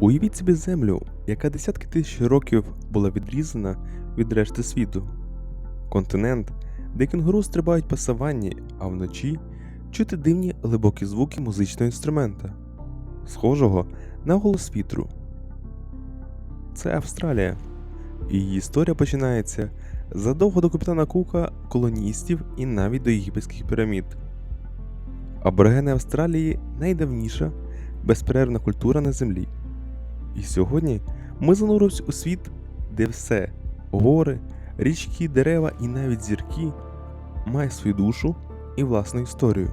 Уявіть собі землю, яка десятки тисяч років була відрізана від решти світу. Континент, де кенгуру стрибають по саванні, а вночі чути дивні глибокі звуки музичного інструмента, схожого на голос вітру. Це Австралія, її історія починається задовго до капітана Кука, колоністів і навіть до єгипетських пірамід. Аборигени Австралії найдавніша безперервна культура на землі. І сьогодні ми зануримось у світ, де все гори, річки, дерева і навіть зірки має свою душу і власну історію.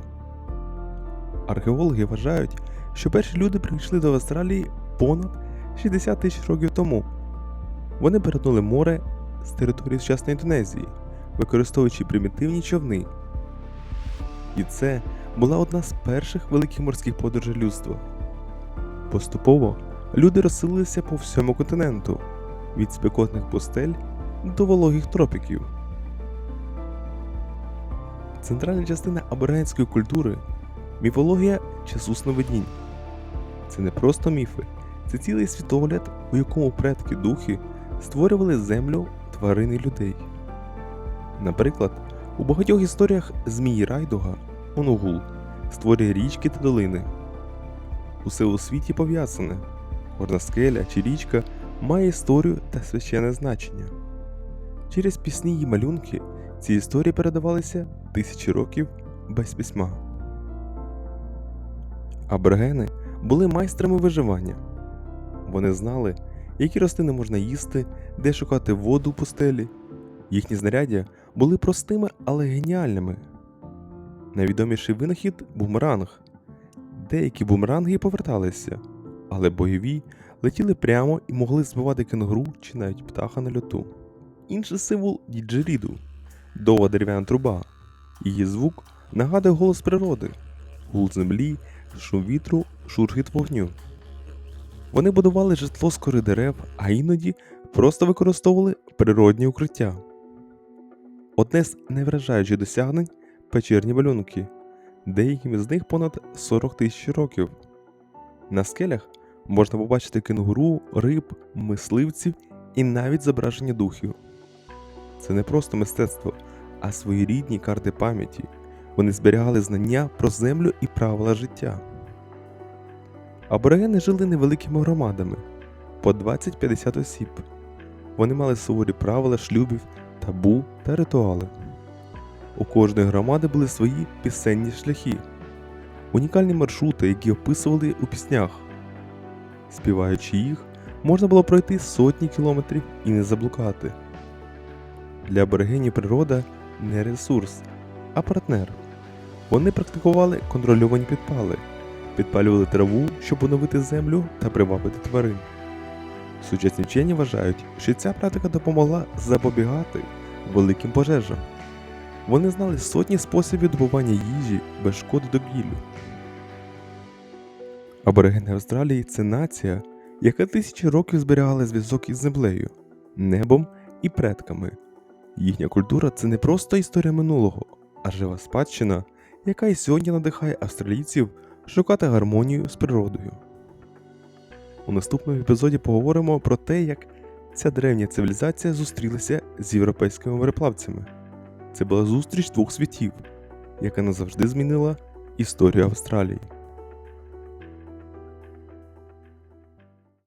Археологи вважають, що перші люди прийшли до Австралії понад 60 тисяч років тому. Вони перетнули море з території сучасної Індонезії, використовуючи примітивні човни. І це була одна з перших великих морських подорожей людства. Поступово люди розселилися по всьому континенту від спекотних пустель до вологих тропіків. Центральна частина аборигенської культури міфологія часу сновидінь. Це не просто міфи, це цілий світогляд, у якому предки духи створювали землю, тварин і людей. Наприклад, у багатьох історіях Змії Райдуга Онугул створює річки та долини. Усе у світі пов'язане. Горна скеля чи річка має історію та священне значення. Через пісні й малюнки ці історії передавалися тисячі років без письма. Аборигени були майстрами виживання. Вони знали, які рослини можна їсти, де шукати воду у пустелі. Їхні знаряддя були простими, але геніальними. Найвідоміший винахід бумеранг. Деякі бумеранги поверталися, але бойові летіли прямо і могли збивати кенгуру чи навіть птаха на льоту. Інший символ діджеріду довга дерев'яна труба. Її звук нагадує голос природи, гул землі, шум вітру, шурхіт вогню. Вони будували житло з кори дерев, а іноді просто використовували природні укриття. Одне з найвражаючих досягнень печерні малюнки, деяким з них понад 40 тисяч років. На скелях можна побачити кенгуру, риб, мисливців і навіть зображення духів. Це не просто мистецтво, а своєрідні карти пам'яті. Вони зберігали знання про землю і правила життя. Аборигени жили невеликими громадами по 20-50 осіб. Вони мали суворі правила шлюбів, табу та ритуали. У кожної громади були свої пісенні шляхи, унікальні маршрути, які описували у піснях. Співаючи їх, можна було пройти сотні кілометрів і не заблукати. Для аборигенів природа не ресурс, а партнер. Вони практикували контрольовані підпали, підпалювали траву, щоб оновити землю та привабити тварин. Сучасні вчені вважають, що ця практика допомогла запобігати великим пожежам. Вони знали сотні способів добування їжі без шкоди довкіллю. Аборигени Австралії це нація, яка тисячі років зберігала зв'язок із землею, небом і предками. Їхня культура це не просто історія минулого, а жива спадщина, яка і сьогодні надихає австралійців шукати гармонію з природою. У наступному епізоді поговоримо про те, як ця древня цивілізація зустрілася з європейськими мореплавцями. Це була зустріч двох світів, яка назавжди змінила історію Австралії.